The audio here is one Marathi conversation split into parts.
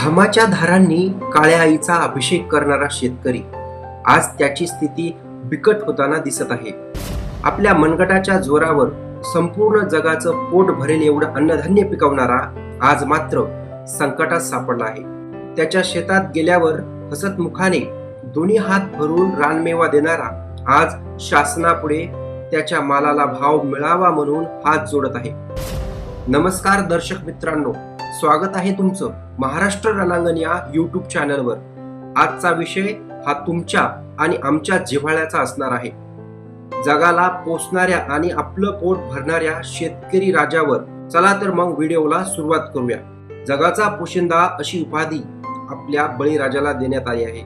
घामाच्या धारांनी काळ्या आईचा अभिषेक करणारा शेतकरी आज त्याची स्थिती बिकट होताना दिसत आहे. आपल्या मनगटाच्या जोरावर संपूर्ण जगाचं पोट भरेल एवढं अन्नधान्य पिकवणारा आज मात्र संकटात सापडला आहे. त्याच्या शेतात गेल्यावर हसत मुखाने दोन्ही हात भरून रानमेवा देणारा आज शासनापुढे त्याच्या मालाला भाव मिळावा म्हणून हात जोडत आहे. नमस्कार दर्शक मित्रांनो स्वागत आहे तुमचं महाराष्ट्र रणांगण या युट्यूब चॅनलवर आजचा विषय हा तुमच्या आणि आमच्या जिव्हाळ्याचा असणार आहे. जगाला पोचणाऱ्या आणि आपलं पोट भरणाऱ्या शेतकरी राजावर चला तर मग व्हिडिओला सुरुवात करूया. जगाचा पोशिंदा अशी उपाधी आपल्या बळीराजाला देण्यात आली आहे.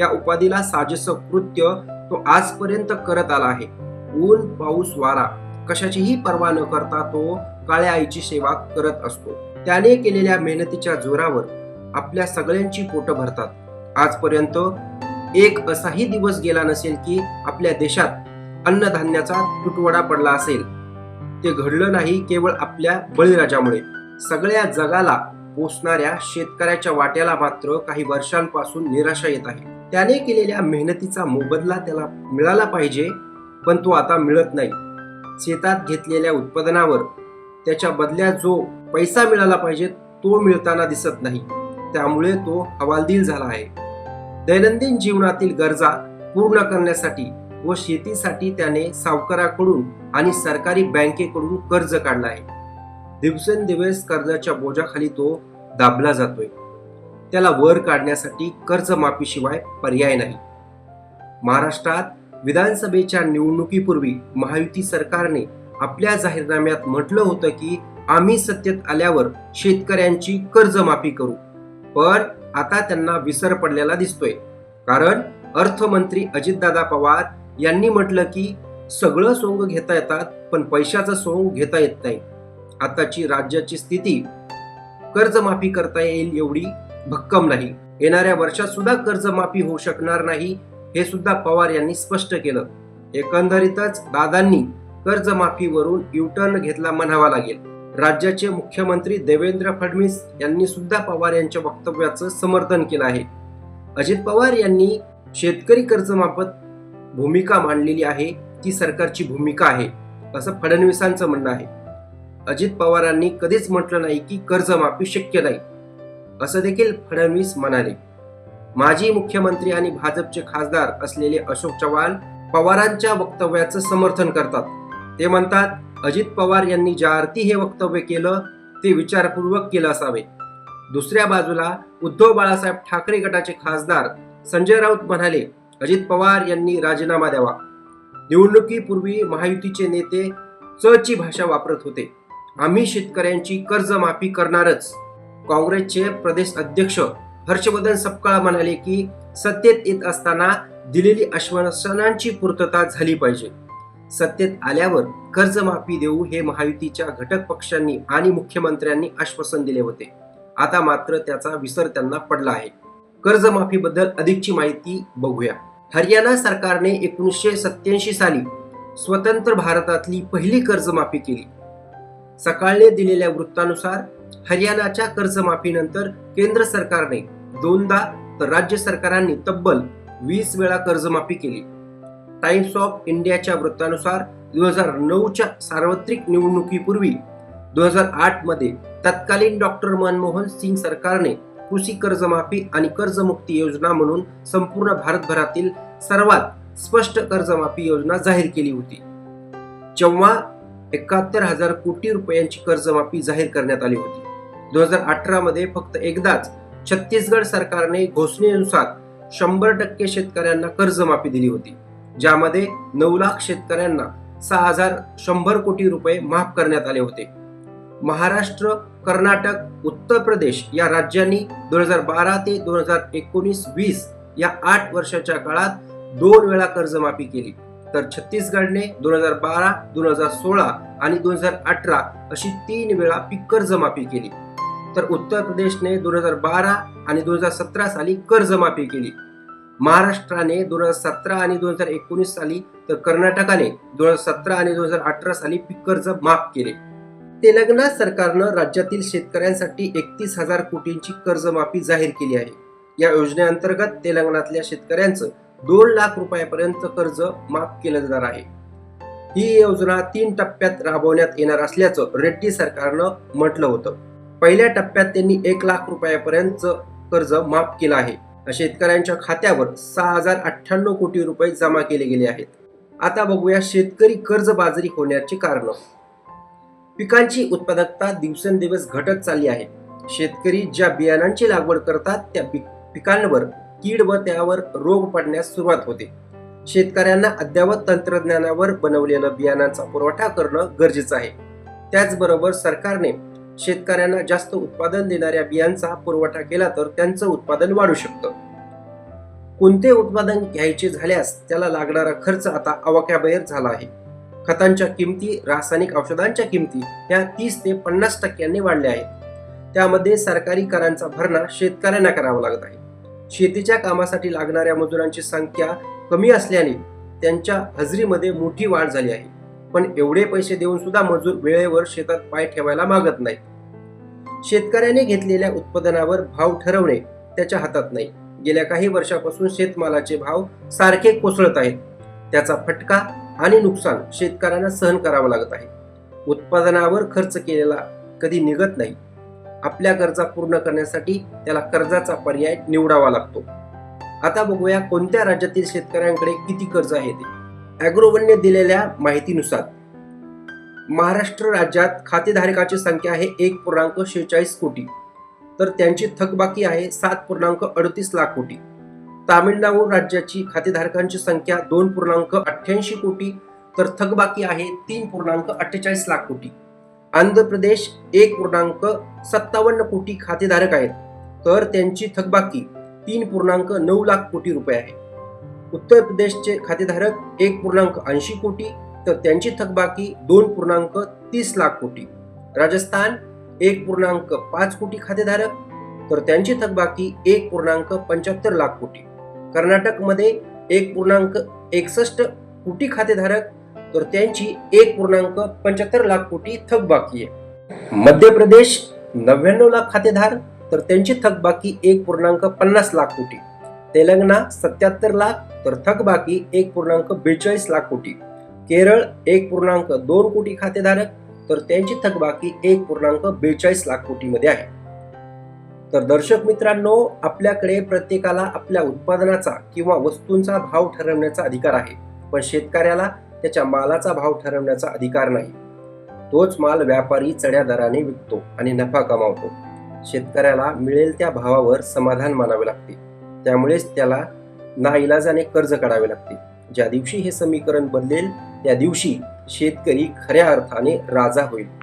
या उपाधीला साजस कृत्य तो आजपर्यंत करत आला आहे. ऊन पाऊस वारा कशाचीही पर्वा न करता तो काळ्या आईची सेवा करत असतो. त्याने केलेल्या मेहनतीच्या जोरावर आपल्या सगळ्यांची पोटं भरतात. आजपर्यंत एक असाही दिवस गेला नसेल की आपल्या देशात अन्नधान्याचा तुटवडा पडला असेल. ते घडलं नाही केवळ आपल्या बळीराजामुळे. सगळ्या जगाला पोचणाऱ्या शेतकऱ्याच्या वाट्याला मात्र काही वर्षांपासून निराशा येत आहे. त्याने केलेल्या मेहनतीचा मोबदला त्याला मिळाला पाहिजे पण तो आता मिळत नाही. शेतात घेतलेल्या उत्पादनावर त्याच्या बदल्यात जो पैसा मिळाला पाहिजे तो मिळताना दिसत नाही. त्यामुळे तो हवालदिल झाला आहे. दैनंदिन जीवनातील गरजा पूर्ण करण्यासाठी व शेतीसाठी त्याने सावकाराकडून आणि सरकारी बँकेकडून कर्ज काढला आहे. दिवसेंदिवस कर्जाच्या बोजाखाली तो दाबला जातोय. त्याला वर काढण्यासाठी कर्जमाफीशिवाय पर्याय नाही. महाराष्ट्रात विधानसभेच्या निवडणुकीपूर्वी महायुती सरकारने आपल्या जाहीरनाम्यात म्हटलं होतं की आम्ही सत्तेत आल्यावर शेतकऱ्यांची कर्जमाफी करू. पण आता त्यांना विसर पडलेला दिसतोय. कारण अर्थमंत्री अजितदादा पवार यांनी म्हटलं की सगळं सोंग घेता येतात पण पैशाचं सोंग घेता येत नाही. आताची राज्याची स्थिती कर्जमाफी करता येईल एवढी भक्कम नाही. येणाऱ्या वर्षात सुद्धा कर्जमाफी होऊ शकणार नाही हे सुद्धा पवार यांनी स्पष्ट केलं. एकंदरीतच दादांनी कर्जमाफीवरून युटर्न घेतला म्हणावा लागेल. राज्याचे मुख्यमंत्री देवेंद्र फडणवीस यांनी सुद्धा पवार यांच्या वक्तव्याचं समर्थन केलं आहे. अजित पवार यांनी शेतकरी कर्जमाफत भूमिका मांडलेली आहे ती सरकारची भूमिका आहे असं फडणवीसांचं म्हणणं आहे. अजित पवारांनी कधीच म्हटलं नाही की कर्जमाफी शक्य नाही असं देखील फडणवीस म्हणाले. माजी मुख्यमंत्री आणि भाजपचे खासदार असलेले अशोक चव्हाण पवारांच्या वक्तव्याचं समर्थन करतात. ते म्हणतात अजित पवार यांनी ज्या अर्थी हे वक्तव्य केलं ते विचारपूर्वक केलं असावे. दुसऱ्या बाजूला उद्धव बाळासाहेब ठाकरे गटाचे खासदार संजय राऊत म्हणाले अजित पवार यांनी राजीनामा द्यावा. निवडणुकीपूर्वी महायुतीचे नेते च ची भाषा वापरत होते. आम्ही शेतकऱ्यांची कर्जमाफी करणारच. काँग्रेसचे प्रदेश अध्यक्ष हर्षवर्धन सपकाळ म्हणाले की सत्तेत येत असताना दिलेली आश्वासनांची पूर्तता झाली पाहिजे. सत्तेत आल्यावर कर्जमाफी देऊ हे महायुतीच्या घटक पक्षांनी आणि मुख्यमंत्र्यांनी आश्वासन दिले होते. आता मात्र त्याचा विसर त्यांना पडला आहे. कर्जमाफीबद्दल अधिकची माहिती बघूया. हरियाणा सरकारने एकोणीसशे सत्याऐंशी साली स्वतंत्र भारतातली पहिली कर्जमाफी केली. सकाळने दिलेल्या वृत्तानुसार हरियाणाच्या कर्जमाफीनंतर केंद्र सरकारने दोनदा तर राज्य सरकारांनी तब्बल वीस वेळा कर्जमाफी केली. टाइम्स ऑफ इंडियाच्या वृत्तानुसार दोन हजार नऊच्या सार्वत्रिक निवडणुकीपूर्वी दोन हजार आठमध्ये तत्कालीन डॉक्टर मनमोहन सिंग सरकारने कृषी कर्जमाफी आणि कर्जमुक्ती योजना म्हणून संपूर्ण भारतभरातील सर्वात स्पष्ट कर्जमाफी योजना जाहीर केली होती. जेव्हा एकाहत्तर हजार कोटी रुपयांची कर्जमाफी जाहीर करण्यात आली होती. दोन हजार अठरा मध्ये फक्त एकदाच छत्तीसगड सरकारने घोषणेनुसार शंभर टक्के शेतकऱ्यांना कर्जमाफी दिली होती. ज्यामध्ये नऊ लाख शेतकऱ्यांना सहा हजार शंभर कोटी रुपये माफ करण्यात आले होते. महाराष्ट्र कर्नाटक उत्तर प्रदेश या राज्यांनी दोन हजार बारा ते दोन हजार एकोणीस वीस या आठ वर्षाच्या काळात दोन वेळा कर्जमाफी केली. तर छत्तीसगडने दोन हजार बारा दोन हजार सोळा आणि दोन हजार अठरा अशी तीन वेळा पीक कर्जमाफी केली. तर उत्तर प्रदेशने दोन हजार बारा आणि दोन हजार सतरा साली कर्जमाफी केली. महाराष्ट्राने दोन हजार सतरा आणि दोन हजार एकोणीस साली तर कर्नाटकाने दोन हजार सतरा आणि दोन हजार अठरा साली पीक कर्ज माफ केले. तेलंगणा सरकारनं राज्यातील शेतकऱ्यांसाठी एकतीस हजार कोटींची कर्जमाफी जाहीर केली आहे. या योजनेअंतर्गत तेलंगणातल्या शेतकऱ्यांचं दोन लाख रुपयापर्यंत कर्ज माफ केलं जाणार आहे. ही योजना तीन टप्प्यात राबवण्यात येणार असल्याचं रेड्डी सरकारनं म्हटलं होतं. पहिल्या टप्प्यात त्यांनी एक लाख रुपयापर्यंत कर्ज माफ केलं आहे. शेतकऱ्यांच्या खात्यावर सहा हजार अठ्ठ्याण्णव कोटी रुपये जमा केले गेले आहेत. आता बघूया शेतकरी कर्जबाजारी होण्याची कारणं. पिकांची उत्पादकता दिवसेंदिवस घटत चालली आहे. शेतकरी ज्या बियाणांची लागवड करतात त्या पिकांवर कीड व त्यावर रोग पडण्यास सुरुवात होते. शेतकऱ्यांना अद्ययावत तंत्रज्ञानावर बनवलेल्या बियाणांचा पुरवठा करणं गरजेचं आहे. त्याचबरोबर सरकारने शेतकऱ्यांना जास्त उत्पादन देणाऱ्या बियांचा पुरवठा केला तर त्यांचं उत्पादन वाढू शकतं. कोणते उत्पादन घ्यायचे झाल्यास त्याला लागणारा खर्च आता आवाक्याबाहेर झाला आहे. खतांच्या किमती रासायनिक औषधांच्या किमती या तीस ते पन्नास टक्क्यांनी वाढल्या आहेत. त्यामध्ये सरकारी करांचा भरणा शेतकऱ्यांना करावा लागत आहे. शेतीच्या कामासाठी लागणाऱ्या मजुरांची संख्या कमी असल्याने त्यांच्या हजेरीमध्ये मोठी वाढ झाली आहे. पण एवढे पैसे देऊन सुद्धा मजूर वेळेवर शेतात पाय ठेवायला मागत नाही शेतकऱ्याने घेतलेल्या उत्पादनावर भाव ठरवणे त्याच्या हातात नाही. गेल्या काही वर्षापासून शेतमालाचे भाव सारखे कोसळत आहेत. त्याचा फटका आणि नुकसान शेतकऱ्यांना सहन करावं लागत आहे. उत्पादनावर खर्च केलेला कधी निघत नाही. आपल्या गरजा पूर्ण करण्यासाठी त्याला कर्जाचा पर्याय निवडावा लागतो. आता बघूया कोणत्या राज्यातील शेतकऱ्यांकडे किती कर्ज आहे ते. अॅग्रोवनने दिलेल्या माहितीनुसार महाराष्ट्र राज्यात खातेधारकाची संख्या आहे एक पूर्णांक शेहेचाळीस कोटी. तर त्यांची थकबाकी आहे सात पूर्णांक अडतीस लाख कोटी. तामिळनाडू राज्याची खातेधारकांची संख्या दोन पूर्णांक अठ्ठ्याऐंशी कोटी तर थकबाकी आहे तीन पूर्णांक अठ्ठेचाळीस लाख कोटी. आंध्र प्रदेश एक पूर्णांक सत्तावन्न कोटी खातेधारक आहेत तर त्यांची थकबाकी तीन पूर्णांक नऊ लाख कोटी रुपये आहे. उत्तर प्रदेशचे खातेधारक एक पूर्णांक ऐंशी कोटी तर त्यांची थकबाकी दोन पूर्णांक तीस लाख कोटी. राजस्थान एक पूर्णांक पाच कोटी खातेधारक तर त्यांची थकबाकी एक पूर्णांक पंच्याहत्तर लाख कोटी. कर्नाटकमध्ये एक पूर्णांक एकसष्ट कोटी खातेधारक तर त्यांची एक पूर्णांक पंच्याहत्तर लाख कोटी थकबाकी आहे. मध्य प्रदेश नव्याण्णव लाख खातेधार तर त्यांची थकबाकी एक पूर्णांक पन्नास लाख कोटी. तेलंगणा सत्याहत्तर लाख तर थकबाकी एक पूर्णांक बेचाळीस लाख कोटी. केरळ एक पूर्णांक दोन कोटी खातेधारक तर त्यांची थकबाकी एक पूर्णांक बेचाळीस लाख कोटीमध्ये आहे. तर दर्शक मित्रांनो आपल्याकडे प्रत्येकाला आपल्या उत्पादनाचा किंवा वस्तूंचा भाव ठरवण्याचा अधिकार आहे. पण शेतकऱ्याला त्याच्या मालाचा भाव ठरवण्याचा अधिकार नाही. तोच माल व्यापारी चढ्या दराने विकतो आणि नफा कमावतो. शेतकऱ्याला मिळेल त्या भावावर समाधान मानावे लागते. त्यामुळेच त्याला नाईलाजाने कर्ज काढावे लागते. ज्या दिवशी हे समीकरण बदलेल त्या दिवशी शेतकरी खऱ्या अर्थाने राजा होईल.